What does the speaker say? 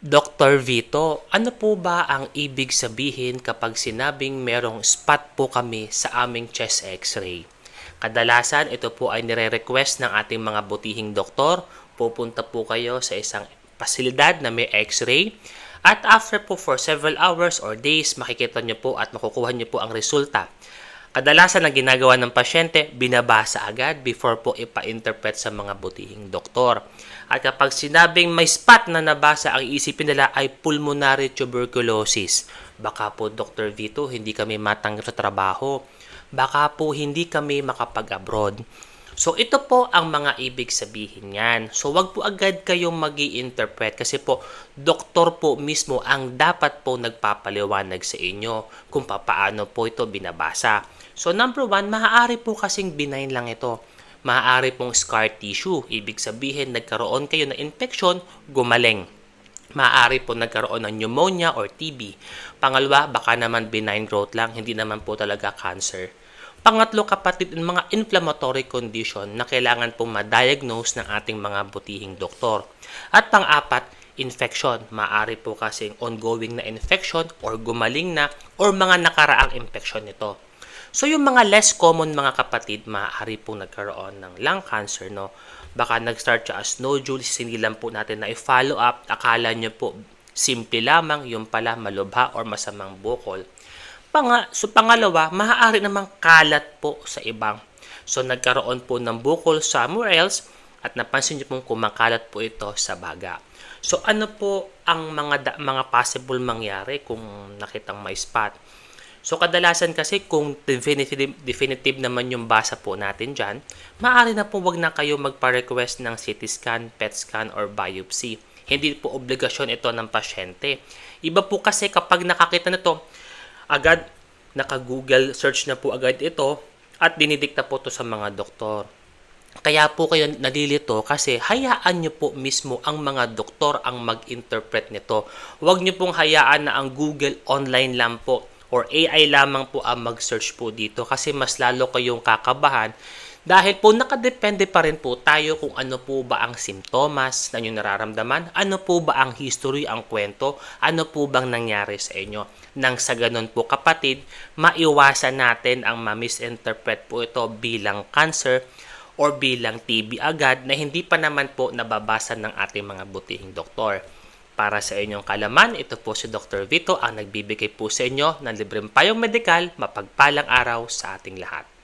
Dr. Vito, ano po ba ang ibig sabihin kapag sinabing merong spot po kami sa aming chest x-ray? Kadalasan ito po ay nire-request ng ating mga butihing doktor. Pupunta po kayo sa isang pasilidad na may x-ray. At after po for several hours or days, makikita nyo po at makukuha nyo po ang resulta. Kadalasan ang ginagawa ng pasyente, binabasa agad before po ipa-interpret sa mga butihing doktor. At kapag sinabing may spot na nabasa, ang iisipin nila ay pulmonary tuberculosis. Baka po Dr. Vito, hindi kami matanggap sa trabaho. Baka po hindi kami makapag-abroad. So ito po ang mga ibig sabihin niyan. So wag po agad kayong mag interpret kasi po doktor po mismo ang dapat po nagpapaliwanag sa inyo kung paano po ito binabasa. So number one, maaari po kasing benign lang ito. Maaari pong scar tissue. Ibig sabihin nagkaroon kayo ng infection, gumaling. Maaari po nagkaroon ng pneumonia or TB. Pangalawa, baka naman benign growth lang, hindi naman po talaga cancer. Pangatlo kapatid, ang mga inflammatory condition na kailangan pong ma-diagnose ng ating mga butihing doktor. At pang-apat, infection. Maaari po kasing ongoing na infection or gumaling na or mga nakaraang infection nito. So yung mga less common mga kapatid, maaari pong nagkaroon ng lung cancer, no? Baka nag-start siya as nodules, hindi lang po natin na i-follow up. Akala nyo po simple lamang, yung pala malubha or masamang bukol. Panga, so pangalawa, maaari namang kalat po sa ibang. So nagkaroon po ng bukol somewhere else at napansin niyo pong kumakalat po ito sa baga. So ano po ang mga da, mga possible mangyari kung nakitang may spot? So kadalasan kasi kung definitive, definitive naman yung basa po natin dyan, maaari na po wag na kayo magpa-request ng CT scan, PET scan, or biopsy. Hindi po obligasyon ito ng pasyente. Iba po kasi kapag nakakita na to, agad naka-google search na po agad ito at dinidikta po to sa mga doktor. Kaya po kayo nalilito kasi hayaan nyo po mismo ang mga doktor ang mag-interpret nito. Huwag nyo pong hayaan na ang Google online lang po or AI lamang po ang mag-search po dito kasi mas lalo kayong kakabahan dahil po nakadepende pa rin po tayo kung ano po ba ang simptomas na inyong nararamdaman, ano po ba ang history, ang kwento, ano po bang nangyari sa inyo. Nang sa ganun po kapatid, maiwasan natin ang ma-misinterpret po ito bilang cancer or bilang TB agad na hindi pa naman po nababasa ng ating mga butihing doktor. Para sa inyong kalaman, ito po si Dr. Vito ang nagbibigay po sa inyo ng libreng payong medikal, mapagpalang araw sa ating lahat.